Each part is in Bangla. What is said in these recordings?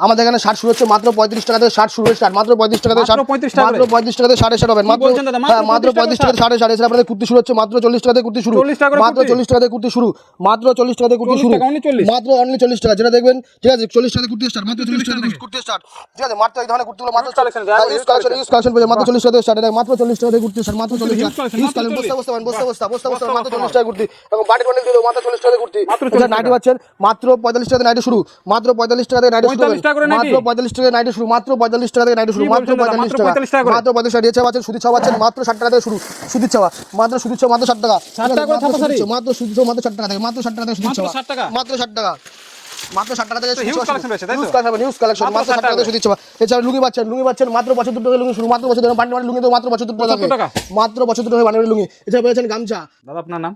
আমাদের এখানে শার্ট শুরু হচ্ছে মাত্র পঁয়ত্রিশ টাকা থেকে শার্ট শুরু হচ্ছে মাত্র পঁয়ত্রিশ টাকা থেকে মাত্র শার্ট 35 টাকা মাত্র পঁয়ত্রিশ টাকা থেকে সাড়ে ষাট হবে মাত্র মাত্র হ্যাঁ, মাত্র পঁয়ত্রিশ টাকা সাড়ে ষাট এছাড়া আপনাদের কুর্তি শুরু হচ্ছে মাত্র চল্লিশ টাকা থেকে কুর্তি শুরু 40 টাকা করে মাত্র চল্লিশ টাকা থেকে কুর্তি শুরু মাত্র চল্লিশ টাকা থেকে কুর্তি শুরু টাকা, only 40? মাত্র অনলি চল্লিশ টাকা যেটা দেখবেন ঠিক আছে চল্লিশ টাকা কুর্তি স্টার্ট মাত্র চল্লিশ টাকা থেকে কুর্তি স্টার্ট ঠিক আছে মাত্র এই ধরনের কুর্তিগুলো মাত্র ইউজ কালেকশন ইউজ কালেকশন পেয়ে মাত্র চল্লিশ টাকা থেকে স্টার্ট মাত্র চল্লিশ টাকা থেকে কুর্তি স্টার্ট মাত্র চল্লিশ টাকা ইউজ কালেকশন বস্তা 40 বস্তা বস্তা বস্তা বস্তা বস্তা বস্তা, মাত্র চল্লিশ টাকা কুর্তি এবং বাড়ি বান্ডিল দিল মাত্র চল্লিশ টাকা কুর্তি 40 নাইটি পাচ্ছেন মাত্র পঁয়তাল্লিশ টাকা থেকে নাইটি শুরু মাত্র পঁয়তাল্লিশ টাকা থেকে নাইটি শুরু 45 টাকা করে মাত্র নাইটি? পঁয়তাল্লিশ টাকা নাইটি শুরু মাত্র পঁয়তাল্লিশ টাকা থেকে নাইটি শুরু মাত্র 45 টাকা। টাকা ছাওয়া টাকা থেকে শুরু ছাওয়া মাত্র ছাওয়া মাত্র ষাট টাকা। 60 টাকা ছাপা শাড়ি? মাত্র সুদীর ছাওয়া, মাত্র ষাট টাকা থেকে মাত্র ষাট টাকা থেকে সুদীর মাত্র 60 টাকা? মাত্র টাকা। মাত্র ষাট টাকা থেকে তো huge collection রয়েছে, তাই তো? ইউজ কালেকশন মাত্র মাত্র 60 টাকা থেকে সুদীর ছাওয়া এছাড়া লুঙ্গি পাচ্ছেন লুঙ্গি পাচ্ছেন মাত্র পঁচাত্তর টাকা লুঙ্গি শুরু মাত্র পঁচাত্তর টাকা বান্ডি বান্ডি লুঙ্গি তো মাত্র পঁচাত্তর টাকা 75 টাকা? মাত্র টাকা বান্ডি লুঙ্গি। এছাড়া পেয়েছেন গামছা। দাদা আপনার নাম?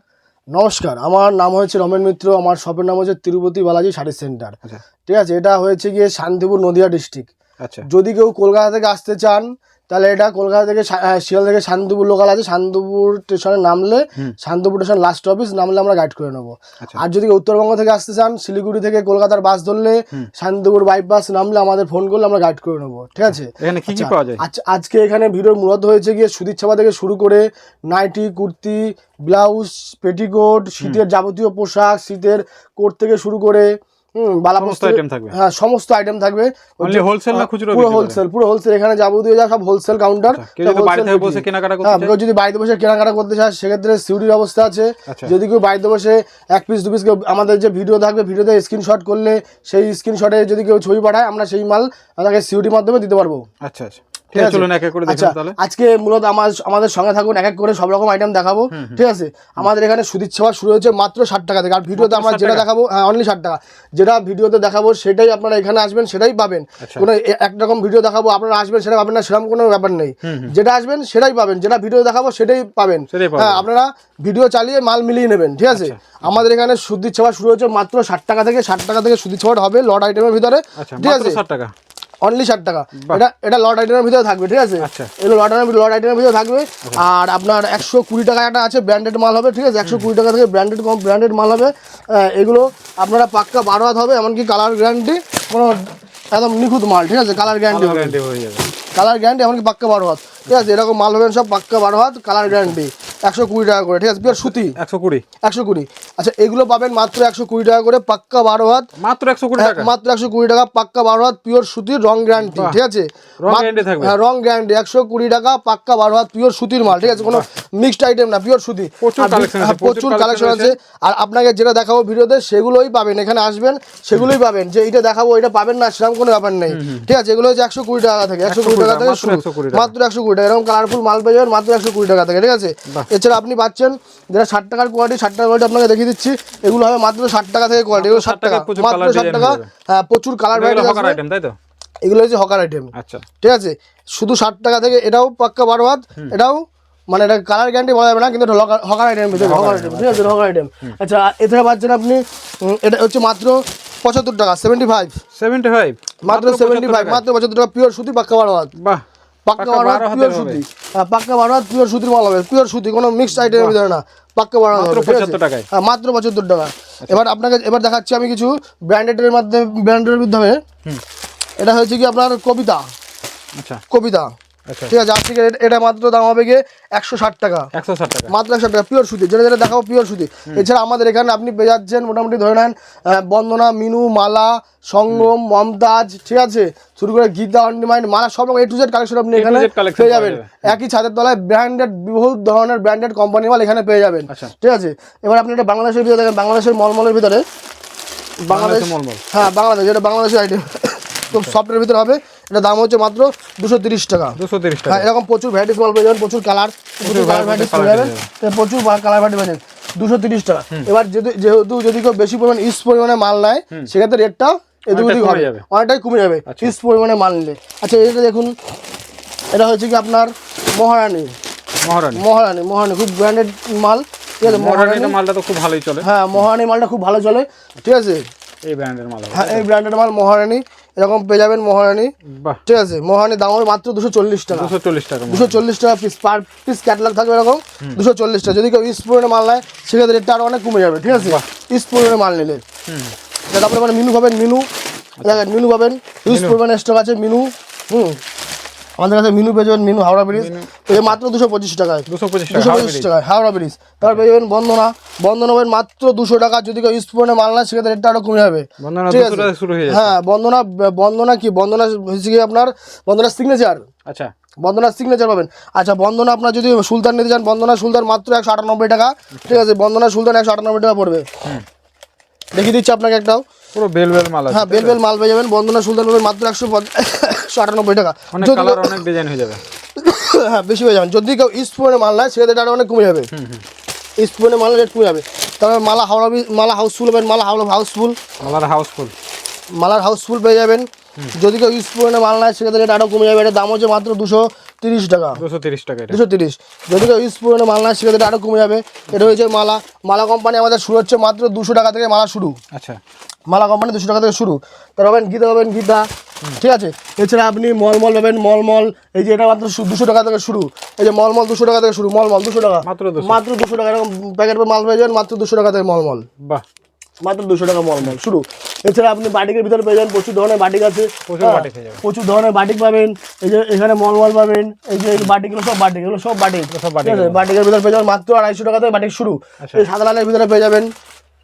নমস্কার আমার নাম হয়েছে রমেন মিত্র আমার শপের নাম হচ্ছে তিরুপতি বালাজি শাড়ি সেন্টার। আচ্ছা। ঠিক আছে এটা হয়েছে গিয়ে শান্তিপুর নদিয়া ডিস্ট্রিক্ট। আচ্ছা। যদি কেউ কলকাতা থেকে আসতে চান তাহলে এটা কলকাতা থেকে শিয়াল থেকে শান্তিপুর লোকাল আছে। শান্তিপুর স্টেশনে নামলে শান্তিপুর স্টেশন লাস্ট অফিস নামলে আমরা গাইড করে নেব। আচ্ছা। আর যদি উত্তরবঙ্গ থেকে আসতে চান শিলিগুড়ি থেকে কলকাতার বাস ধরলে শান্তিপুর বাইপাস নামলে আমাদের ফোন করলে আমরা গাইড করে নেব। ঠিক আছে? আচ্ছা, আজ- আজকে এখানে ভিডিওর মূলত হয়েছে গিয়ে সুদীর ছাপা থেকে শুরু করে নাইটি কুর্তি ব্লাউজ পেটিকোট শীতের যাবতীয় পোশাক শীতের কোট থেকে শুরু করে সমস্ত পোস্ত- থাকবে? হ্যাঁ সমস্ত আইটেম থাকবে Only wholesale না খুচরো পুরো হোলসেল পুরো হোলসেল এখানে যাবতীয় যা সব হোলসেল কাউন্টার আচ্ছা, যদি বাড়ি থেকে বসে কেনাকাটা করতে হ্যাঁ চায়? কেউ যদি বাড়িতে বসে কেনাকাটা করতে চায় সেক্ষেত্রে সিউরির ব্যবস্থা আছে আচ্ছা। যদি কেউ বাড়িতে বসে এক পিস দু পিস আমাদের যে ভিডিও থাকবে ভিডিওতে স্ক্রিনশট করলে সেই স্ক্রিনশটে যদি কেউ ছবি পাঠায় আমরা সেই মাল তাকে সিউরির মাধ্যমে দিতে পারব আচ্ছা আচ্ছা ঠিক আছে। চলুন এক এক করে আচ্ছা তাহলে। আজকে মূলত আমার আমাদের সঙ্গে থাকুন এক এক করে সব রকম আইটেম দেখাবো ঠিক আছে? আমাদের এখানে সুদীর শুরু হয়েছে মাত্র ষাট টাকা থেকে। আর ভিডিওতে আমরা যেটা দেখাবো হ্যাঁ অনলি ষাট টাকা। যেটা ভিডিওতে দেখাবো সেটাই আপনারা এখানে আসবেন সেটাই পাবেন। আচ্ছা। কোনো একরকম ভিডিও দেখাবো আপনারা আসবেন সেটা পাবেন না সেরকম কোনো ব্যাপার নেই। যেটা আসবেন সেটাই পাবেন। যেটা ভিডিও দেখাবো সেটাই পাবেন। হ্যাঁ আপনারা ভিডিও চালিয়ে মাল মিলিয়ে নেবেন ঠিক আছে? আমাদের এখানে সুদীর ছেবা শুরু হচ্ছে মাত্র ষাট টাকা থেকে ষাট টাকা থেকে সুদীর ছেবাটা হবে লট আইটেমের ভিতরে আচ্ছা ঠিক আছে? 60 টাকা। অনলি ষাট টাকা। এটা এটা লট আইটেমের ভিতরে থাকবে ঠিক আছে? আচ্ছা। এগুলো লট আইটেমের লট আইটেমের ভিতরে থাকবে। আর আপনার একশো কুড়ি টাকা একটা আছে ব্র্যান্ডেড মাল হবে ঠিক আছে? একশো কুড়ি টাকা থেকে ব্র্যান্ডেড কম ব্র্যান্ডেড মাল হবে। এগুলো আপনারা পাক্কা বারো হাত হবে এমনকি কালার গ্যারান্টি কোনো একদম নিখুঁত মাল ঠিক আছে? কালার গ্যারান্টি হবে। গ্যারান্টি হয়ে যাবে। কালার গ্যারান্টি এমনকি পাক্কা বারো হাত ঠিক আছে এরকম মাল হবেন সব পাক্কা বারো হাত কালার গ্যারান্টি একশো কুড়ি টাকা করে ঠিক আছে পিওর সুতি। 120 একশো কুড়ি। আচ্ছা এগুলো পাবেন মাত্র একশো কুড়ি টাকা করে পাক্কা বারো হাত মাত্র 120 টাকা? মাত্র একশো কুড়ি টাকা পাক্কা বারো হাত পিওর সুতির রং গ্যারান্টি ঠিক আছে? রং হ্যাঁ গ্যারান্টি একশো কুড়ি টাকা পাক্কা বারো হাত পিওর সুতির মাল ঠিক আছে? কোনো মিক্সড আইটেম না পিওর সুতি। প্রচুর আছে, হ্যাঁ, কালেকশন আছে। আর আপনাকে যেটা দেখাবো ভিডিওতে সেগুলোই পাবেন এখানে আসবেন সেগুলোই পাবেন। যে এটা দেখাবো এটা পাবেন না সেরকম কোনো ব্যাপার নেই। ঠিক আছে এগুলো হচ্ছে একশো কুড়ি টাকা থেকে একশো কুড়ি টাকা থেকে শুরু। মাত্র একশো কুড়ি টাকা। এরকম কালারফুল মাল পেয়ে যাবেন মাত্র একশো কুড়ি টাকা থেকে ঠিক আছে? এছাড়া আপনি পাচ্ছেন যেটা ষাট টাকার কোয়ালিটি ষাট টাকার কোয়ালিটি আপনাকে দেখিয়ে দিচ্ছি। এগুলো হবে মাত্র ষাট টাকা থেকে কোয়ালিটি এগুলো ষাট টাকা। মাত্র ষাট টাকা হ্যাঁ প্রচুর কালার ভ্যারাইটি হকার আইটেম তাই তো? এগুলো হচ্ছে হকার আইটেম আচ্ছা। ঠিক আছে? শুধু ষাট টাকা থেকে এটাও পাক্কা বারো হাত এটাও মানে এটা কালার গ্যারান্টি বলা যাবে না কিন্তু হকার আইটেম হকার আইটেম ঠিক আছে? হকার আইটেম আচ্ছা এছাড়া পাচ্ছেন আপনি এটা হচ্ছে মাত্র পঁচাত্তর টাকা সেভেন্টি ফাইভ 75 মাত্র সেভেন্টি ফাইভ মাত্র পঁচাত্তর টাকা পিওর সুতি পাক্কা বারো হাত বাহ পাক্কা বারো হাত পিওর সুতি। হ্যাঁ, পাক্কা বারো হাত পিওর সুতির মাল হবে পিওর সুতি কোনো মিক্সড আইটেমের ভিতরে না পাক্কা বারো হাত? 75 টাকায়। হ্যাঁ মাত্র পঁচাত্তর টাকা। এবার আপনাকে এবার দেখাচ্ছি আমি কিছু ব্র্যান্ডেডের মাধ্যমে ব্র্যান্ডের মাধ্যমে। এটা হচ্ছে কি আপনার কবিতা? আচ্ছা। কবিতা। আচ্ছা ঠিক আছে আজ থেকে এটা- মাত্র দাম হবে গিয়ে একশো ষাট টাকা। 160 টাকা। মাত্র একশো টাকা পিওর সুতি। যেটা যেটা দেখাবো পিওর সুতি। এছাড়া আমাদের এখানে আপনি পেয়ে যাচ্ছেন মোটামুটি ধরে নেন বন্দনা মিনু মালা সঙ্গম মমতাজ ঠিক আছে? শুরু করে গীতা অনডিমাইন্ড মালা সব রকম এ টু জেড কালেকশন আপনি এখানে পেয়ে যাবেন। একই ছাদের তলায় ব্র্যান্ডেড বহু ধরনের ব্র্যান্ডেড কোম্পানি মাল এখানে পেয়ে যাবেন। আচ্ছা। ঠিক আছে? এবার আপনি এটা বাংলাদেশের ভিতরে দেখেন বাংলাদেশের মলমলের ভিতরে। বাংলাদেশ মলমল। হ্যাঁ বাংলাদেশ এটা বাংলাদেশের আইটেম খুব সফটের ভিতরে হবে। এটা দাম হচ্ছে মাত্র দুশো তিরিশ টাকা। 230 টাকা হ্যাঁ এরকম প্রচুর ভ্যারাইটিস মাল পেয়ে যাবেন প্রচুর কালার প্রচুর কালার ভ্যারাইটিস পেয়ে যাবেন প্রচুর কালার ভ্যারাইটি পেয়ে যাবেন দুশো তিরিশ টাকা। এবার যদি যেহেতু যদি কেউ বেশি পরিমাণে ইস্ট পরিমাণে মাল নেয় সেক্ষেত্রে রেটটা এদিক অনেকটাই ওদিক কমে হবে। যাবে। অনেকটাই কমে যাবে ইস্ট পরিমাণে মাল নিলে। আচ্ছা এটা দেখুন। এটা হচ্ছে কি আপনার মহারানী। মহারানী। মহারানী মহারানী। খুব ব্র্যান্ডেড মাল। ঠিক আছে মহারানী। মালটা তো খুব ভালোই চলে। হ্যাঁ মহারানী মালটা খুব ভালো চলে। ঠিক আছে? এই ব্র্যান্ডের মাল হ্যাঁ এই ব্র্যান্ডের মাল মহারানী এরকম পেয়ে যাবেন মহারানী। ঠিক আছে মহারানী দাম হবে মাত্র দুশো চল্লিশ টাকা। 240 টাকা দুশো চল্লিশ টাকা পিস পার পিস ক্যাটলগ থাকবে এরকম। দুশো চল্লিশ টাকা। যদি কেউ স্পুরের মাল নেয় সেক্ষেত্রে রেটটা আরও অনেক কমে যাবে ঠিক আছে? স্পুরের মাল নিলে। তারপরে মানে মিনু পাবেন মিনু। দেখেন মিনু পাবেন। ইউজ করবেন স্টক আছে মিনু। হুম। আমাদের কাছে মিনু পেয়ে যাবেন মিনু হাওড়া ব্রিজ। এই মাত্র দুশো পঁচিশ টাকায়। দুশো পঁচিশ দুশো পঁচিশ টাকায় হাওড়া ব্রিজ। তারপর পেয়ে যাবেন বন্দনা। বন্দনা পাবেন মাত্র দুশো টাকা যদি কেউ ইউজ মাল না সেক্ষেত্রে রেটটা আরও কমে যাবে। ঠিক আছে। হয়ে হ্যাঁ বন্দনা বন্দনা কি? বন্দনা হচ্ছে কি আপনার? বন্দনা সিগনেচার আচ্ছা। বন্দনা সিগনেচার পাবেন। আচ্ছা বন্দনা আপনার যদি সুলতান নিতে চান বন্দনা সুলতান মাত্র একশো আটানব্বই টাকা। ঠিক আছে বন্দনা সুলতান একশো আটানব্বই টাকা পড়বে। দেখিয়ে দিচ্ছি আপনাকে একটাও। পুরো বেল বেল মাল হ্যাঁ বেল বেল মাল পেয়ে যাবেন। বন্দনা সুলতান পাবেন মাত্র একশো একশো আটানব্বই টাকা। অনেক ডিজাইন হয়ে যাবে। হ্যাঁ বেশি হয়ে যাবেন যদি কেউ স্পুনে মাল নেয় সেক্ষেত্রে আরও অনেক কমে যাবে। স্পুনে মাল রেট কমে যাবে। তারপরে মালা হাওড়া মালা হাউসফুল হবেন মালা হাওড়া হাউসফুল মালার হাউসফুল মালার হাউসফুল পেয়ে যাবেন। যদি কেউ স্পুনে মাল নেয় সেক্ষেত্রে রেট আরও কমে যাবে। এটার দাম হচ্ছে মাত্র দুশো তিরিশ টাকা। দুশো তিরিশ টাকা দুশো তিরিশ। যদি কেউ ইউজ পুরনো মাল না সেক্ষেত্রে আরও কমে যাবে। এটা হয়েছে মালা। মালা কোম্পানি আমাদের শুরু হচ্ছে মাত্র দুশো টাকা থেকে মালা শুরু। আচ্ছা। মালা কোম্পানি দুশো টাকা থেকে শুরু। তার পাবেন গীতা পাবেন গীতা। ঠিক আছে? এছাড়া আপনি মলমল পাবেন মলমল এই যে এটা মাত্র দুশো টাকা থেকে শুরু। এই যে মলমল দুশো টাকা থেকে শুরু মলমল দুশো টাকা। মাত্র মাত্র দুশো টাকা এরকম প্যাকেট মাল পেয়ে যাবেন মাত্র দুশো টাকা থেকে মলমল। বাহ। মাত্র দুশো টাকা মলমল শুরু। এছাড়া আপনি বাটিকের ভিতরে পেয়ে যাবেন প্রচুর ধরনের বাটিক আছে। প্রচুর হ্যাঁ, বাটিক ধরনের বাটিক পাবেন। এই যে এখানে মলমল পাবেন এই যে বাটিকগুলো সব বাটিক এগুলো সব বাটিক। সব আছে? বাটিকের ভিতরে পেয়ে যাবেন মাত্র আড়াইশো টাকা থেকে বাটিক শুরু। এই সাদা লালের ভিতরে পেয়ে যাবেন।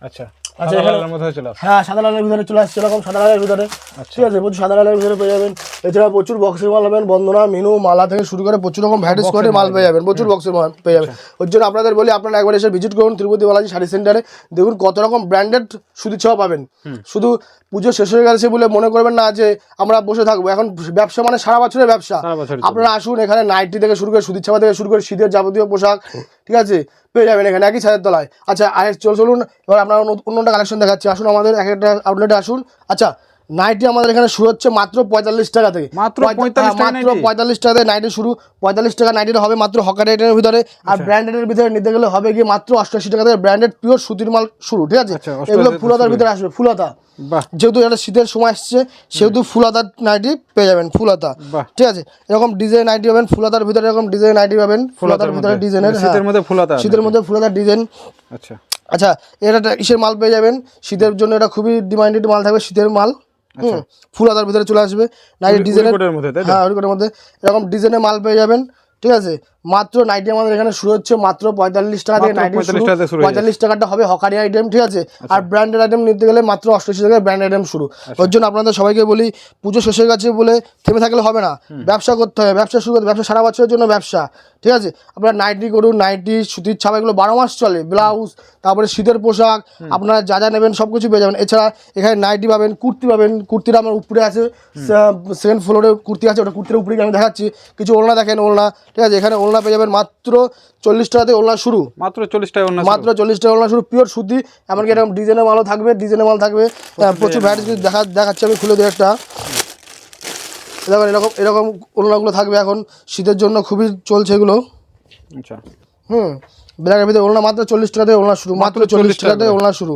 আচ্ছা। আচ্ছা, মধ্যে চলে হ্যাঁ সাদা লালের ভিতরে চলে আসছে এরকম সাদা লালের ভিতরে। ঠিক আছে প্রচুর সাদা লালের ভিতরে পেয়ে যাবেন। এছাড়া প্রচুর বক্সের মাল পাবেন বন্দনা মিনু মালা থেকে শুরু করে প্রচুর রকম ভ্যারাইটিস করে মাল পেয়ে যাবেন প্রচুর বক্সের মাল পেয়ে যাবেন। ওর জন্য আপনাদের বলি আপনারা একবার এসে ভিজিট করুন তিরুপতি বালাজি শাড়ি সেন্টারে দেখুন কত রকম ব্র্যান্ডেড সুতি ছোঁয়া পাবেন। শুধু পুজো শেষ হয়ে গেছে বলে মনে করবেন না যে আমরা বসে থাকব। এখন ব্যবসা মানে সারা বছরের ব্যবসা। আপনারা আসুন এখানে নাইটি থেকে শুরু করে সুতির ছাপা থেকে শুরু করে শীতের যাবতীয় পোশাক। ঠিক আছে? পেয়ে যাবেন এখানে একই ছাদের তলায়। আচ্ছা আর চল, চলুন, এবার আপনারা অন্য কালেকশন দেখাচ্ছি। আসুন আমাদের, এক একটা আউটলেটে আসুন। আচ্ছা নাইটি আমাদের এখানে শুরু হচ্ছে মাত্র পঁয়তাল্লিশ টাকা থেকে। মাত্র পঁয়তা- 45 টাকা মাত্র? পঁয়তাল্লিশ টাকা থেকে নাইটি শুরু। পঁয়তাল্লিশ টাকা নাইটিটা হবে মাত্র হকার রেটের ভিতরে। আর ব্র্যান্ডেডের ভিতরে নিতে গেলে হবে গিয়ে মাত্র অষ্টআশি টাকা থেকে ব্র্যান্ডেড পিওর সুতির মাল শুরু ঠিক আছে? আচ্ছা, 88 এগুলো ফুলতার ভিতরে আসবে ফুলতা যেহেতু এটা শীতের সময় আসছে সেহেতু ফুলাতার নাইটি পেয়ে যাবেন ফুলাতা। ঠিক আছে? এরকম ডিজাইন নাইটি পাবেন ফুলাতার ভিতরে এরকম ডিজাইন নাইটি পাবেন ফুলাতার ভিতরে। ডিজাইনের শীতের মধ্যে ফুলাতা শীতের মধ্যে ফুলাতার ডিজাইন আচ্ছা। আচ্ছা এটা ইসের মাল পেয়ে যাবেন? শীতের জন্য এটা খুবই ডিমান্ডেড মাল থাকবে শীতের মাল। হুম। আদার ভিতরে চলে আসবে। নাইট ডিজাইনের মধ্যে হ্যাঁ ওইগুলোর মধ্যে। এরকম ডিজাইনের মাল পেয়ে যাবেন ঠিক আছে? মাত্র নাইটি আমাদের এখানে শুরু হচ্ছে মাত্র পঁয়তাল্লিশ টাকা থেকে নাইটি 45 শুরু। টাকা থেকে শুরু পঁয়তাল্লিশ টাকাটা হবে হকারি আইটেম ঠিক আছে? আচ্ছা। আর ব্র্যান্ডেড আইটেম নিতে গেলে মাত্র অষ্টাশি টাকা ব্র্যান্ড আইটেম শুরু। ওর জন্য আপনাদের সবাইকে বলি পুজো শেষ হয়ে গেছে বলে থেমে থাকলে হবে না। ব্যবসা করতে হবে। ব্যবসা শুরু করতে ব্যবসা সারা বছরের জন্য ব্যবসা ঠিক আছে? আপনারা নাইটি করুন নাইটি সুতির ছাপা এগুলো বারো মাস চলে। ব্লাউজ তারপরে শীতের পোশাক আপনারা যা যা নেবেন সব কিছু পেয়ে যাবেন। এছাড়া এখানে নাইটি পাবেন কুর্তি পাবেন। কুর্তিটা আমার উপরে আছে সেকেন্ড ফ্লোরে কুর্তি আছে ওটা কুর্তির উপরে আমি দেখাচ্ছি। কিছু ওলনা দেখেন ওলনা ঠিক আছে? এখানে ওলনা পেয়ে যাবেন মাত্র চল্লিশ টাকাতে ওলনা শুরু। মাত্র চল্লিশ টাকা মাত্র চল্লিশ টাকা ওলনা শুরু। পিওর সুতি এমনকি এরকম ডিজাইনের মালও থাকবে ডিজাইনের মাল থাকবে। প্রচুর ভ্যারাইটি দেখা দেখাচ্ছি আমি খুলে দিই একটা। দেখুন এরকম এরকম ওলনাগুলো থাকবে এখন। শীতের জন্য খুবই চলছে এগুলো। আচ্ছা। হুম ব্ল্যাকের ভিতরে ওলনা মাত্র চল্লিশ টাকা থেকে ওলনা শুরু। মাত্র চল্লিশ টাকা থেকে ওলনা শুরু।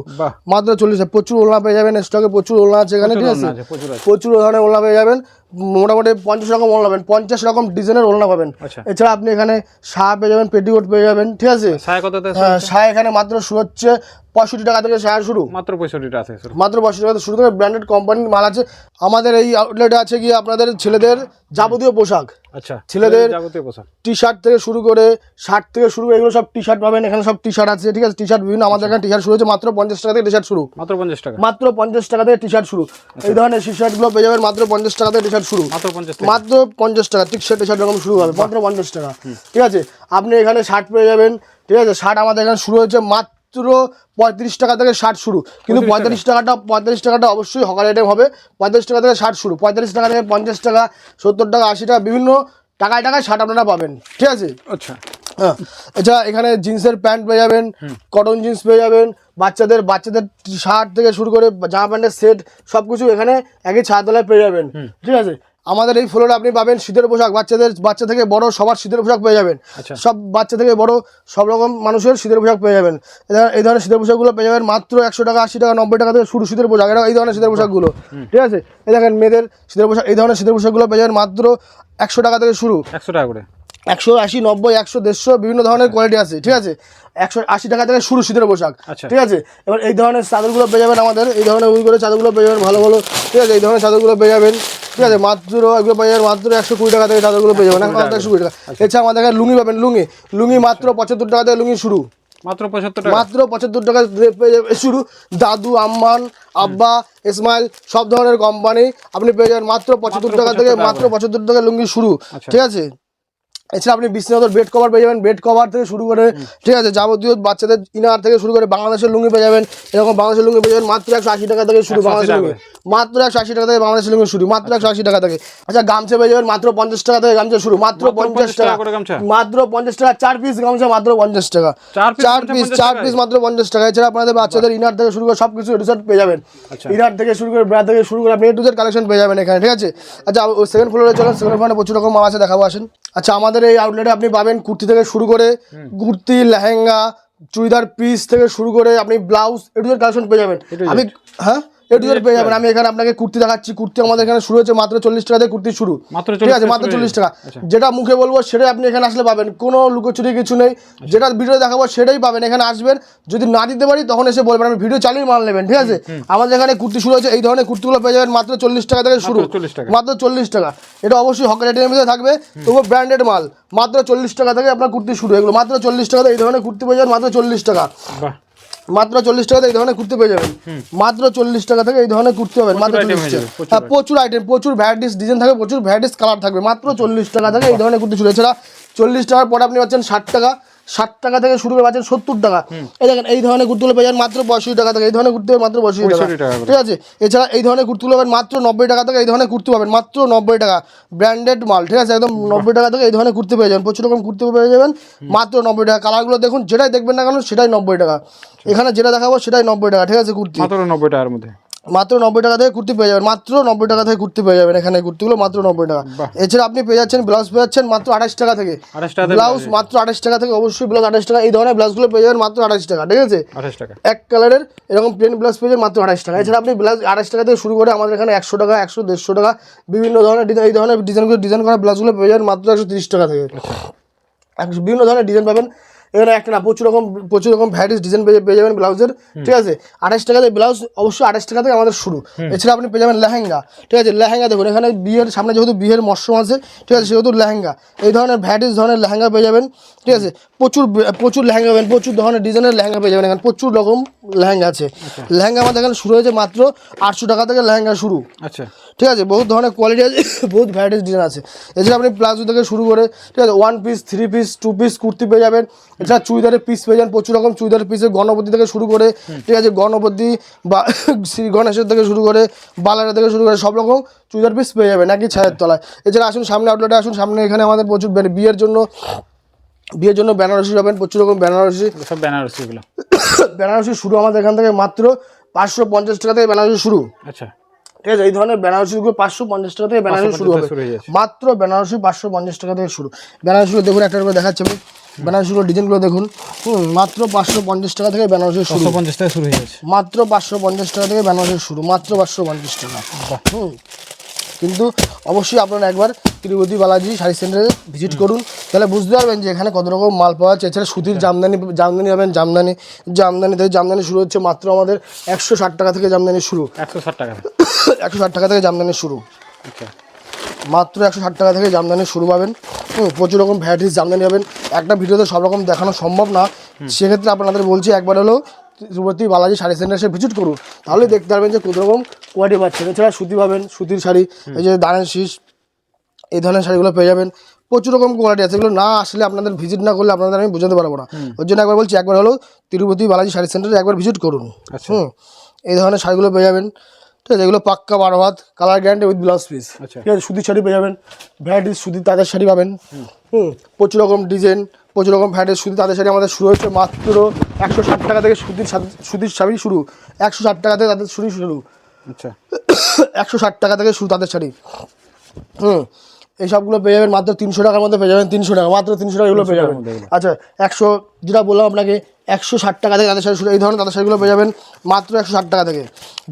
মাত্র চল্লিশ প্রচুর ওলনা পেয়ে যাবেন স্টকে প্রচুর ওলনা আছে এখানে ঠিক প্রচুর আছে? ওলনা প্রচুর আছে। প্রচুর ধরনের ওলনা পেয়ে যাবেন। মোটামুটি পঞ্চাশ রকম ওলনা পাবেন। পঞ্চাশ রকম ডিজাইনের ওলনা পাবেন। আচ্ছা। এছাড়া আপনি এখানে শাহ পেয়ে যাবেন পেটিকোট পেয়ে যাবেন ঠিক আছে? কত হ্যাঁ শাহ এখানে মাত্র শুরু হচ্ছে। পঁয়ষট্টি টাকা থেকে শাহ শুরু। মাত্র পঁয়ষট্টি টাকা থেকে মাত্র পঁয়ষট্টি টাকা শুরু করে ব্র্যান্ডেড কোম্পানির মাল আছে। আমাদের এই আউটলেটে আছে কি আপনাদের ছেলেদের যাবতীয় পোশাক। আচ্ছা ছেলেদের- যাবতীয় পোশাক। টি শার্ট থেকে শুরু করে শার্ট থেকে শুরু এগুলো সব টি শার্ট পাবেন। এখানে সব টি শার্ট আছে ঠিক আছে? টি শার্ট বিভিন্ন আমাদের এখানে টি শার্ট শুরু হচ্ছে মাত্র পঞ্চাশ টাকা থেকে টি শার্ট শুরু। মাত্র পঞ্চাশ টাকা। মাত্র পঞ্চাশ টাকা থেকে টি শার্ট শুরু। এই ধরনের টি শার্টগুলো পেয়ে যাবেন মাত্র পঞ্চাশ টাকা থেকে টি শার্ট শুরু। মাত্র পঞ্চাশ টাকা। মাত্র পঞ্চাশ টাকা টি শার্ট টি শার্ট এরকম শুরু হবে মাত্র পঞ্চাশ টাকা। ঠিক আছে? আপনি এখানে শার্ট পেয়ে যাবেন ঠিক আছে? শার্ট আমাদের এখানে শুরু হয়েছে মাত্র পঁয়ত্রিশ টাকা থেকে শার্ট শুরু। কিন্তু 35 পঁয়তাল্লিশ টাকাটা পঁয়তাল্লিশ টাকাটা অবশ্যই হকার আইটেম হবে। পঁয়তাল্লিশ টাকা থেকে শার্ট শুরু। পঁয়তাল্লিশ টাকা থেকে পঞ্চাশ টাকা সত্তর টাকা আশি টাকা বিভিন্ন টাকায় টাকায় শার্ট আপনারা পাবেন। ঠিক আছে? আচ্ছা। হ্যাঁ। এছাড়া এখানে জিন্সের প্যান্ট পেয়ে যাবেন কটন জিন্স পেয়ে যাবেন বাচ্চাদের বাচ্চাদের শার্ট থেকে শুরু করে জামা প্যান্টের সেট সব কিছু এখানে একই ছায়াতলায় পেয়ে যাবেন। ঠিক আছে? আমাদের এই ফ্লোরে আপনি পাবেন শীতের পোশাক বাচ্চাদের বাচ্চা থেকে বড় সবার শীতের পোশাক পেয়ে যাবেন। আচ্ছা। সব বাচ্চা থেকে বড় সব রকম মানুষের শীতের পোশাক পেয়ে যাবেন। এই ধরনের- এই ধরনের শীতের পোশাকগুলো পেয়ে যাবেন মাত্র একশো টাকা আশি টাকা নব্বই টাকা থেকে শুরু শীতের পোশাক। এটা এই ধরনের শীতের পোশাকগুলো। ঠিক আছে? এই দেখেন মেয়েদের শীতের পোশাক এই ধরনের শীতের পোশাকগুলো পেয়ে যাবেন মাত্র একশো টাকা থেকে শুরু। একশো টাকা করে। একশো আশি নব্বই একশো দেড়শো বিভিন্ন ধরনের কোয়ালিটি আছে ঠিক আছে? একশো আশি টাকা থেকে শুরু শীতের পোশাক আচ্ছা। ঠিক আছে? এবার এই ধরনের চাদরগুলো পেয়ে যাবেন আমাদের এই ধরনের করে চাদরগুলো পেয়ে যাবেন ভালো ভালো ঠিক আছে? এই ধরনের চাদরগুলো পেয়ে যাবেন ঠিক আছে? মাত্র এগুলো পেয়ে যাবেন মাত্র একশো কুড়ি টাকা থেকে চাদরগুলো পেয়ে যাবেন মাত্র একশো কুড়ি টাকা। এছাড়া আমাদের এখানে লুঙ্গি পাবেন লুঙ্গি। লুঙ্গি মাত্র পঁচাত্তর টাকা থেকে লুঙ্গি শুরু। মাত্র পঁচাত্তর টাকা? মাত্র পঁচাত্তর টাকা পেয়ে যাবে শুরু। দাদু আম্মান আব্বা ইসমাইল সব ধরনের কোম্পানি আপনি পেয়ে যাবেন মাত্র পঁচাত্তর টাকা থেকে মাত্র পঁচাত্তর টাকা লুঙ্গি শুরু আচ্ছা। ঠিক আছে? এছাড়া আপনি বিশ্বনাথের বেড কভার পেয়ে যাবেন। বেড কভার থেকে শুরু করে ঠিক আছে যাবতীয় বাচ্চাদের ইনার থেকে শুরু করে বাংলাদেশের লুঙ্গি পেয়ে যাবেন এরকম বাংলাদেশের লুঙ্গি পেয়ে যাবেন মাত্র একশো আশি টাকা থেকে শুরু বাংলাদেশের লুঙ্গি। মাত্র একশো আশি টাকা থেকে বাংলাদেশের লুঙ্গি শুরু মাত্র একশো আশি টাকা থেকে। আচ্ছা গামছা পেয়ে যাবেন মাত্র পঞ্চাশ টাকা থেকে গামছা শুরু মাত্র পঞ্চাশ টাকা? মাত্র পঞ্চাশ টাকা চার পিস গামছা মাত্র পঞ্চাশ টাকা। চার পিস চার পিস মাত্র পঞ্চাশ টাকা। এছাড়া আপনাদের বাচ্চাদের ইনার থেকে শুরু করে সব কিছু রিসার্ট পেয়ে যাবেন। আচ্ছা। ইনার থেকে শুরু করে ব্রা থেকে শুরু করে আপনি এ টু জেড কালেকশন পেয়ে যাবেন এখানে ঠিক আছে? আচ্ছা সেকেন্ড ফ্লোরে চলেন সেকেন্ড ফ্লোরে প্রচুর রকম মাল আছে দেখাবো আসেন। আচ্ছা আমাদের এই আউটলেটে আপনি পাবেন কুর্তি থেকে শুরু করে কুর্তি লেহেঙ্গা চুড়িদার পিস থেকে শুরু করে আপনি ব্লাউজ এটুদের কালেকশন পেয়ে যাবেন। আমি হ্যাঁ? এ জেড পেয়ে যাবেন। আমি এখানে আপনাকে কুর্তি দেখাচ্ছি। কুর্তি আমাদের এখানে শুরু হচ্ছে মাত্র চল্লিশ টাকা থেকে কুর্তি শুরু। ঠিক আছে মাত্র চল্লিশ টাকা। আচ্ছা। যেটা মুখে বলব সেটাই আপনি এখানে আসলে পাবেন। কোনো লুকোচুরি কিছু নেই। যেটা ভিডিও দেখাবো সেটাই পাবেন। এখানে আসবেন। যদি না দিতে পারি তখন এসে বলবেন আমি ভিডিও চালিয়ে মাল নেবেন। ঠিক আছে? আমাদের এখানে কুর্তি শুরু হচ্ছে এই ধরনের কুর্তিগুলো পেয়ে যাবেন মাত্র চল্লিশ টাকা থেকে শুরু। মাত্র চল্লিশ টাকা। এটা অবশ্যই হকার রেটের মধ্যে থাকবে। তবুও ব্র্যান্ডেড মাল। মাত্র চল্লিশ টাকা থেকে আপনার কুর্তি শুরু এগুলো মাত্র চল্লিশ টাকা এই ধরনের কুর্তি পেয়ে যাবেন মাত্র চল্লিশ টাকা। মাত্র চল্লিশ টাকা থেকে এই ধরনের কুর্তি পেয়ে যাবেন। মাত্র চল্লিশ টাকা থেকে এই ধরনের কুর্তি পাবেন মাত্র চল্লিশ টাকা। প্রচুর হ্যাঁ প্রচুর আইটেম প্রচুর ভ্যারাইটিস ডিজাইন থাকবে প্রচুর ভ্যারাইটিস কালার থাকবে মাত্র চল্লিশ টাকা থেকে এই ধরনের কুর্তি শুরু এছাড়া চল্লিশ টাকার পরে আপনি পাচ্ছেন ষাট টাকা ষাট টাকা থেকে শুরু করে বাজার সত্তর টাকা। এই দেখেন এই ধরনের কুর্তিগুলো পেয়ে যাবেন মাত্র পঁয়ষট্টি টাকা থেকে এই ধরনের কুর্তি পাবেন মাত্র পঁয়ষট্টি টাকা। 65 টাকা করে। ঠিক আছে? এছাড়া এই ধরনের কুর্তিগুলো পাবেন মাত্র নব্বই টাকা থেকে এই ধরনের কুর্তি পাবেন মাত্র নব্বই টাকা। ব্র্যান্ডেড মাল ঠিক আছে? একদম নব্বই টাকা থেকে এই ধরনের কুর্তি পেয়ে যাবেন প্রচুর রকম কুর্তি পেয়ে যাবেন মাত্র নব্বই টাকা। কালারগুলো দেখুন যেটাই দেখবেন না কেন সেটাই নব্বই টাকা। এখানে যেটা দেখাবো সেটাই নব্বই টাকা ঠিক আছে কুর্তি? মাত্র নব্বই টাকার মধ্যে। মাত্র নব্বই টাকা থেকে কুর্তি পেয়ে যাবেন মাত্র নব্বই টাকা থেকে কুর্তি পেয়ে যাবেন এখানে কুর্তিগুলো মাত্র নব্বই টাকা। এছাড়া আপনি পেয়ে যাচ্ছেন ব্লাউজ পেয়ে যাচ্ছেন মাত্র আঠাশ টাকা থেকে। 28 টাকা থেকে ব্লাউজ মাত্র আঠাশ টাকা থেকে অবশ্যই ব্লাউজ আঠাশ টাকা এই ধরনের ব্লাউজগুলো পেয়ে যাবেন মাত্র আঠাশ টাকা ঠিক আছে? এক কালারের এরকম প্লেন ব্লাউজ পেয়ে যাবেন মাত্র আঠাশ টাকা। এছাড়া আপনি ব্লাউজ আঠাশ টাকা থেকে শুরু করে আমাদের এখানে একশো টাকা একশো দেড়শো টাকা বিভিন্ন ধরনের ডিজাইন এই ধরনের ডিজাইনগুলো ডিজাইন করা ব্লাউজগুলো পেয়ে যাবেন মাত্র একশো তিরিশ টাকা থেকে। একশো বিভিন্ন ধরনের ডিজাইন পাবেন। এখানে একটা না প্রচুর রকম প্রচুর রকম ভ্যারাইটিস ডিজাইন পেয়ে পেয়ে যাবেন ব্লাউজের ঠিক আছে? আঠাশ টাকা থেকে ব্লাউজ অবশ্যই আঠাশ টাকা থেকে আমাদের শুরু। এছাড়া আপনি পেয়ে যাবেন লেহেঙ্গা ঠিক আছে? লেহেঙ্গা দেখুন এখানে বিয়ের সামনে যেহেতু বিয়ের মরশুম আছে ঠিক আছে? সেহেতু লেহেঙ্গা। এই ধরনের ভ্যারাইটিস ধরনের লেহেঙ্গা পেয়ে যাবেন ঠিক আছে? প্রচুর প্রচুর লেহেঙ্গা পাবেন প্রচুর ধরনের ডিজাইনের লেহেঙ্গা পেয়ে যাবেন এখানে প্রচুর রকম লেহেঙ্গা আছে। লেহেঙ্গা আমাদের এখানে শুরু হয়েছে মাত্র আটশো টাকা থেকে লেহেঙ্গা শুরু। আচ্ছা। ঠিক আছে? বহুত ধরনের কোয়ালিটি আছে বহুত ভ্যারাইটিস ডিজাইন আছে। এছাড়া আপনি প্লাজো থেকে শুরু করে ঠিক আছে one piece three piece two piece kurti পেয়ে যাবেন। এছাড়া চুড়িদারের পিস পেয়ে যাবেন প্রচুর রকম চুড়িদারের পিসের গণপতি থেকে শুরু করে ঠিক আছে গণপতি বা শ্রী গণেশের থেকে শুরু করে বালারা থেকে শুরু করে সব রকম চুড়িদার পিস পেয়ে যাবেন নাকি ছায়ের তলায়। এছাড়া আসুন সামনে আউটলেটে আসুন সামনে এখানে আমাদের প্রচুর বিয়ের জন্য বিয়ের জন্য বেনারসি পাবেন প্রচুর রকম বেনারসি। সব বেনারসি এগুলো। বেনারসি শুরু আমাদের এখান থেকে মাত্র পাঁচশো পঞ্চাশ টাকা থেকে বেনারসি শুরু। আচ্ছা। ঠিক আছে? এই ধরনের বেনারসিগুলো পাঁচশো পঞ্চাশ টাকা থেকে বেনারসি শুরু 550 হবে। মাত্র বেনারসি পাঁচশো পঞ্চাশ টাকা থেকে শুরু। বেনারসিগুলো দেখুন একটা করে দেখাচ্ছি আমি। বেনারসিগুলো ডিজাইনগুলো দেখুন। হুম মাত্র পাঁচশো পঞ্চাশ টাকা থেকে বেনারসি শুরু। পঞ্চাশ টাকা শুরু হয়ে যাচ্ছে। মাত্র পাঁচশো পঞ্চাশ টাকা থেকে বেনারসি শুরু। মাত্র পাঁচশো পঞ্চাশ টাকা। হুম। কিন্তু অবশ্যই আপনারা একবার তিরুপতি বালাজি শাড়ি সেন্টারে ভিজিট করুন। তাহলে বুঝতে পারবেন যে এখানে কত রকম মাল পাওয়া যাচ্ছে। এছাড়া সুতির জামদানি জামদানি পাবেন জামদানি জামদানি থেকে জামদানি শুরু হচ্ছে মাত্র আমাদের একশো ষাট টাকা থেকে জামদানি শুরু। একশো ষাট টাকা। একশো ষাট টাকা থেকে জামদানি শুরু। আচ্ছা। মাত্র একশো ষাট টাকা থেকে জামদানি শুরু পাবেন। প্রচুর রকম ভ্যারাইটিস জামদানি পাবেন। একটা ভিডিওতে সব রকম দেখানো সম্ভব না। সেক্ষেত্রে আপনাদের বলছি একবার হলো তিরুপতি বালাজি শাড়ি সেন্টার এসে ভিজিট করুন। তাহলে দেখতে পারবেন যে রকম কোয়ালিটি পাচ্ছেন এছাড়া সুতি পাবেন সুতির শাড়ি এই যে দানের শীষ এই ধরনের শাড়িগুলো পেয়ে যাবেন। প্রচুর রকম কোয়ালিটি আছে। এগুলো না আসলে আপনাদের ভিজিট না করলে আপনাদের আমি বোঝাতে পারব না। ওই জন্য একবার বলছি একবার হলো তিরুপতি বালাজি শাড়ি সেন্টারে একবার ভিজিট করুন। আচ্ছা। হুম। এই ধরনের শাড়িগুলো পেয়ে যাবেন। ঠিক আছে এগুলো পাক্কা বারো হাত colour guarantee with blouse piece আচ্ছা। ঠিক আছে সুতির শাড়ি পেয়ে যাবেন। ভ্যারাইটিস সুতির তাঁতের শাড়ি পাবেন। হুম। প্রচুর রকম ডিজাইন প্রচুর রকম ভ্যারাইটিস সুদী তাদের শাড়ি আমাদের শুরু হচ্ছে মাত্র একশো ষাট টাকা থেকে সুতির সুদীর সুতির শাড়ি শুরু। একশো ষাট টাকা থেকে তাদের শুরু শুরু। আচ্ছা। একশো ষাট টাকা থেকে শুরু তাদের শাড়ি। হুম। এই সবগুলো পেয়ে যাবেন মাত্র তিনশো টাকার মধ্যে পেয়ে যাবেন তিনশো টাকা। মাত্র তিনশো টাকা এগুলো পেয়ে যাবেন। আচ্ছা একশো যেটা বললাম আপনাকে একশো ষাট টাকা থেকে তাদের শাড়ি এই ধরনের তাদের শাড়িগুলো পেয়ে যাবেন মাত্র একশো ষাট টাকা থেকে।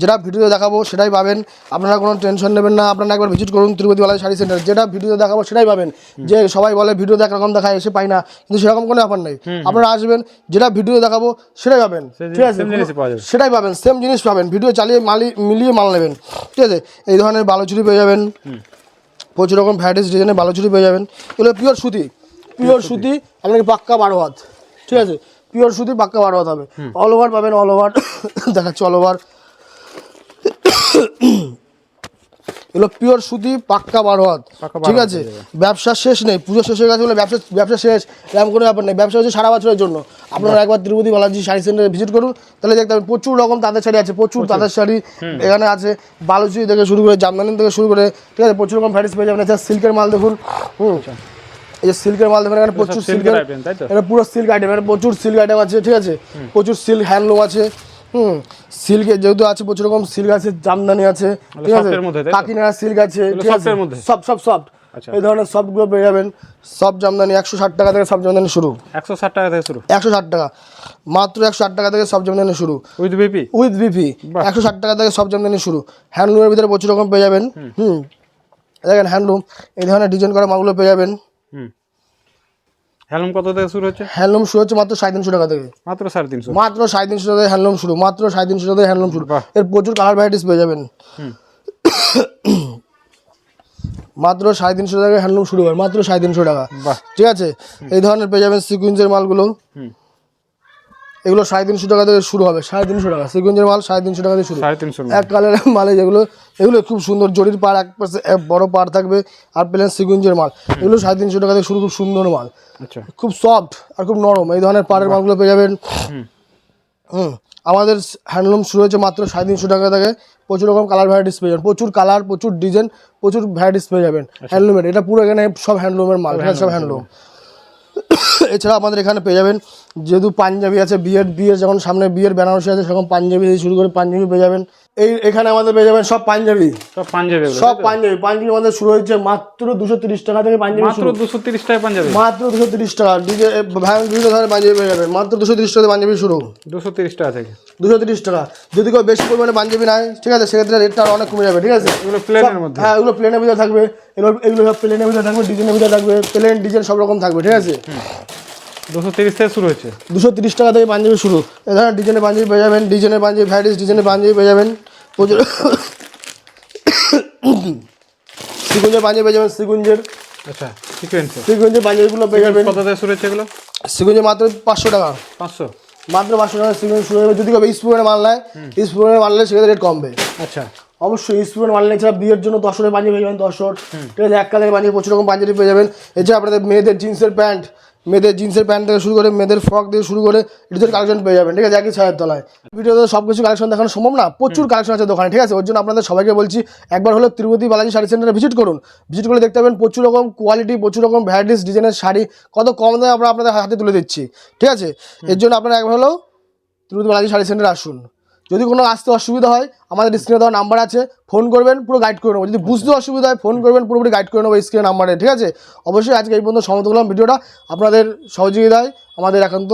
যেটা ভিডিওতে দেখাবো সেটাই পাবেন। আপনারা কোনো টেনশন নেবেন না আপনারা একবার ভিজিট করুন তিরুপতি বালাজি শাড়ি সেন্টার। যেটা ভিডিওতে দেখাবো সেটাই পাবেন। যে সবাই বলে ভিডিও ভিডিওতে একরকম দেখায় এসে পাই না কিন্তু সেরকম কোনো ব্যাপার নেই। আপনারা আসবেন যেটা ভিডিও দেখাবো সেটাই পাবেন। ঠিক আছে। সেটাই পাবেন সেম জিনিস পাবেন। ভিডিও চালিয়ে মালি মিলিয়ে মাল নেবেন। ঠিক আছে এই ধরনের বালুচুরি পেয়ে যাবেন। প্রচুর রকম ভ্যারাইটিস ডিজাইনের বালুচুরি পেয়ে যাবেন। এগুলো পিওর সুতি। পিওর সুতি। আপনাকে পাক্কা বারো হাত। ঠিক আছে পিওর সুতি পাক্কা বারো হাত হবে। অল ওভার পাবেন অল ওভার দেখাচ্ছি অল ওভার এগুলো পিওর সুতি পাক্কা বারো হাত ঠিক আছে? ব্যবসা শেষ নেই পুজো শেষ হয়ে গেছে বলে ব্যবসা ব্যবসা শেষ। এরকম কোনো ব্যাপার নেই। ব্যবসা হচ্ছে সারা বছরের জন্য। আপনারা একবার তিরুপতি বালাজি শাড়ি সেন্টারে ভিজিট করুন। তাহলে দেখতে পাবেন প্রচুর রকম তাঁতের শাড়ি আছে প্রচুর তাঁতের শাড়ি এখানে আছে। বালুচুরি থেকে শুরু করে জামদানি থেকে শুরু করে ঠিক আছে? প্রচুর রকম ভ্যারাইটিস পেয়ে যাবেন। সিল্কের মাল দেখুন। হুম। এই যে সিল্কের মাল দেখুন এখানে প্রচুর সিল্কের? এটা পুরো সিল্ক আইটেম এখানে প্রচুর সিল্ক আইটেম আছে ঠিক আছে? প্রচুর সিল্ক হ্যান্ডলুম আছে হুম? সিল্কের যেহেতু আছে প্রচুর রকম সিল্ক আছে জামদানি আছে ঠিক আছে? কাকিনাড়া সিল্ক আছে ঠিক আছে? সব সব সফট আচ্ছা। এই ধরনের সবগুলো পেয়ে যাবেন। সব জামদানি একশো ষাট টাকা থেকে সব জামদানি শুরু। একশো ষাট টাকা থেকে শুরু? একশো ষাট টাকা। মাত্র একশো ষাট টাকা থেকে সব জামদানি শুরু। With BP with BP. একশো ষাট টাকা থেকে সব জামদানি শুরু। হ্যান্ডলুমের ভিতরে প্রচুর রকম পেয়ে যাবেন। হুম। দেখেন হ্যান্ডলুম এই ধরনের ডিজাইন করা মালগুলো পেয়ে যাবেন। হুম। হ্যালম কত থেকে শুরু হচ্ছে? হ্যান্ডলুম শুরু হচ্ছে মাত্র সাড়ে তিনশো টাকা থেকে। মাত্র সাড়ে তিনশো। মাত্র সাড়ে তিনশো টাকা হ্যান্ডলুম শুরু মাত্র সাড়ে তিনশো টাকা হ্যান্ডলুম শুরু। এর প্রচুর কালার ভ্যারাইটিস পেয়ে যাবেন। মাত্র সাড়ে তিনশো টাকা হ্যান্ডলুম শুরু হয় মাত্র সাড়ে তিনশো টাকা। ঠিক আছে? এই ধরনের পেয়ে যাবেন সিকুয়েন্সের মালগুলো। এগুলো সাড়ে তিনশো টাকা থেকে শুরু হবে সাড়ে তিনশো টাকা। সিকুয়েন্সের মাল সাড়ে তিনশো টাকা থেকে শুরু। এক কালারের মালে যেগুলো এগুলো খুব সুন্দর জরির পাড় এক পাশে বড় পাড় থাকবে আর প্লেন সিকুয়েন্সের মাল। এগুলো সাড়ে তিনশো টাকা থেকে শুরু খুব সুন্দর মাল। আচ্ছা। খুব সফট আর খুব নরম। এই ধরনের পাড়ের মালগুলো পেয়ে যাবেন। হুম। আমাদের হ্যান্ডলুম শুরু হয়েছে মাত্র সাড়ে তিনশো টাকা থেকে। প্রচুর রকম কালার ভ্যারাইটিস পেয়ে যাবেন। প্রচুর কালার প্রচুর ডিজাইন প্রচুর ভ্যারাইটিস পেয়ে যাবেন হ্যান্ডলুমের এটা পুরো এখানে সব হ্যান্ডলুমের মাল। সব হ্যান্ডলুম এছাড়া আমাদের এখানে পেয়ে যাবেন যেহেতু পাঞ্জাবি আছে বিয়ের বিয়ের যখন সামনে বিয়ের বেনারসি আছে সেরকম পাঞ্জাবি থেকে শুরু করে পাঞ্জাবি পেয়ে যাবেন। এই এখানে আমাদের পেয়ে যাবেন সব পাঞ্জাবি। সব পাঞ্জাবি সব পাঞ্জাবি। পাঞ্জাবি আমাদের শুরু হয়েছে মাত্র দুশো তিরিশ টাকা থেকে পাঞ্জাবি মাত্র দুশো তিরিশ টাকা পাঞ্জাবি। মাত্র দুশো তিরিশ টাকা। ডিজে ভ্যান বিভিন্ন ধরনের পাঞ্জাবি পেয়ে যাবেন। মাত্র দুশো তিরিশ টাকা পাঞ্জাবি শুরু। দুশো তিরিশ টাকা থেকে। দুশো তিরিশ টাকা। যদি কেউ বেশি পরিমাণে পাঞ্জাবি নেয় ঠিক আছে সেক্ষেত্রে রেটটা অনেক কমে যাবে ঠিক আছে? এগুলো প্লেনের মধ্যে। হ্যাঁ এগুলো প্লেনের ভিতরে থাকবে। এগুলো এগুলো সব প্লেনের ভিতরে থাকবে ডিজাইনের ভিতরে থাকবে প্লেন ডিজাইন সব রকম থাকবে ঠিক আছে? দুশো তিরিশ থেকে শুরু হচ্ছে দুশো তিরিশ টাকা থেকে পাঞ্জাবি শুরু। এ ধরনের ডিজাইনের পাঞ্জাবি পেয়ে যাবেন ডিজাইনের পাঞ্জাবি ভ্যারাইটিস ডিজাইনের পাঞ্জাবি পেয়ে যাবেন। প্রচুর সিকুঞ্জের পাঞ্জাবি পেয়ে যাবেন সিকুঞ্জের আচ্ছা সিকুঞ্জের পাঞ্জাবিগুলো পেয়ে যাবেন। কত থেকে শুরু হচ্ছে এগুলো? সিকুঞ্জের মাত্র পাঁচশো টাকা। পাঁচশো? মাত্র পাঁচশো টাকা সিকুঞ্জ শুরু হবে যদি কেউ স্পুনের মাল নেয় স্পুনের মাল নিলে সেক্ষেত্রে রেট কমবে। আচ্ছা। অবশ্যই স্পুনের মাল নিয়ে এছাড়া বিয়ের জন্য দশরের পাঞ্জাবি পেয়ে যাবেন দশর ঠিক আছে এক কালের পাঞ্জাবি প্রচুর রকম পাঞ্জাবি পেয়ে যাবেন। এছাড়া আপনাদের মেয়েদের জিন্সের প্যান্ট মেয়েদের জিন্সের প্যান্ট থেকে শুরু করে মেয়েদের ফ্রক থেকে শুরু করে ডিজাইন কালেকশন পেয়ে যাবেন ঠিক আছে? একই ছায়ের তলায়। ভিডিওতে সব কিছু কালেকশন দেখানো সম্ভব না প্রচুর কালেকশন আছে দোকানে ঠিক আছে? ওর জন্য আপনাদের সবাইকে বলছি একবার হলো তিরুপতি বালাজি শাড়ি সেন্টারে ভিজিট করুন। ভিজিট করে দেখতে পাবেন প্রচুর রকম কোয়ালিটি প্রচুর রকম ভ্যারাইটিস ডিজাইনের শাড়ি কত কম দামে আমরা আপনাদের হাতে তুলে দিচ্ছি ঠিক আছে? এর জন্য আপনারা একবার হলো তিরুপতি বালাজি শাড়ি সেন্টারে আসুন। যদি কোনো আসতে অসুবিধা হয়, আমাদের স্ক্রিনে দেওয়া নাম্বার আছে ফোন করবেন, পুরো গাইড করে নেব। যদি বুঝতে অসুবিধা হয় ফোন করবেন, পুরোপুরি গাইড করে নেব স্ক্রিনে নাম্বারে ঠিক আছে? অবশ্যই আজকে এই পর্যন্ত সমত করলাম ভিডিওটা। আপনাদের সহযোগিতায় আমাদের একান্ত